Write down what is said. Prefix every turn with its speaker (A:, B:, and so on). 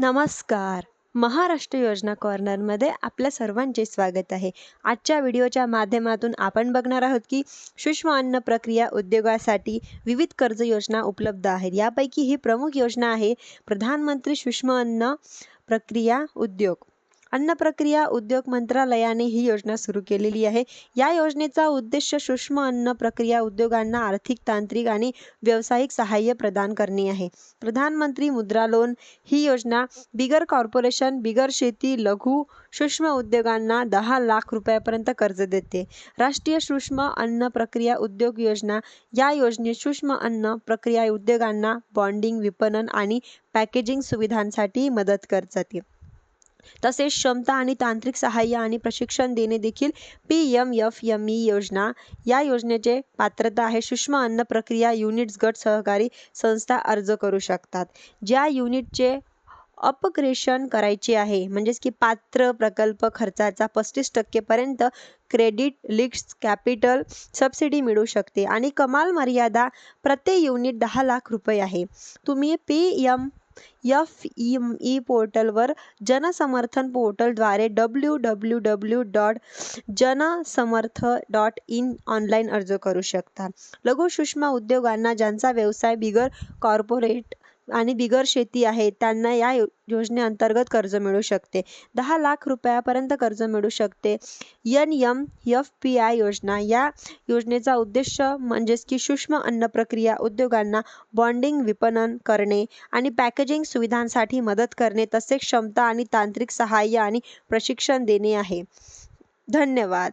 A: नमस्कार. महाराष्ट्र योजना कॉर्नरमध्ये आपल्या सर्वांचे स्वागत आहे. आजच्या व्हिडिओच्या माध्यमातून आपण बघणार आहोत की सूक्ष्म अन्न प्रक्रिया उद्योगासाठी विविध कर्ज योजना उपलब्ध आहेत. यापैकी ही प्रमुख योजना आहे प्रधानमंत्री सूक्ष्म अन्न प्रक्रिया उद्योग. अन्न प्रक्रिया उद्योग मंत्रालयाने ही योजना सुरू केलेली आहे. या योजनेचा उद्देश सूक्ष्म अन्न प्रक्रिया उद्योगांना आर्थिक तांत्रिक आणि व्यावसायिक सहाय्य प्रदान करणे आहे. प्रधानमंत्री मुद्रा लोन ही योजना बिगर कॉर्पोरेशन बिगर शेती लघु सूक्ष्म उद्योगांना दहा लाख रुपयापर्यंत कर्ज देते. राष्ट्रीय सूक्ष्म अन्न प्रक्रिया उद्योग योजना या योजनेत सूक्ष्म अन्न प्रक्रिया उद्योगांना बॉन्डिंग विपणन आणि पॅकेजिंग सुविधांसाठी मदत करते तसेच क्षमता आणि तांत्रिक सहाय्य आणि प्रशिक्षण देणे देखील P M F M E योजना. या योजनेचे पात्रता आहे सूक्ष्म अन्न प्रक्रिया युनिट्स गट सहकारी संस्था अर्ज करू शकतात. ज्या युनिटचे अपग्रेशन करायचे आहे म्हणजेच की पात्र प्रकल्प खर्चाचा पस्तीस टक्केपर्यंत क्रेडिट लिक्स कॅपिटल सबसिडी मिळू शकते. आणि कमाल मर्यादा प्रति युनिट दहा लाख रुपये आहे. तुम्ही P M F E E पोर्टलवर जनसमर्थन पोर्टलद्वारे W W W dot Jansamarth dot in online अर्ज करू शकता. लघु सूक्ष्म उद्योगांना ज्यांचा व्यवसाय बिगर कॉर्पोरेट आणि बिगर शेती आहे त्यांना या यो योजनेअंतर्गत कर्ज मिळू शकते. दहा लाख रुपयापर्यंत कर्ज मिळू शकते. N M F P I योजना या योजनेचा उद्देश म्हणजेच की सूक्ष्म अन्न प्रक्रिया उद्योगांना बॉन्डिंग विपणन करणे आणि पॅकेजिंग सुविधांसाठी मदत करणे तसेच क्षमता आणि तांत्रिक सहाय्य आणि प्रशिक्षण देणे आहे. धन्यवाद.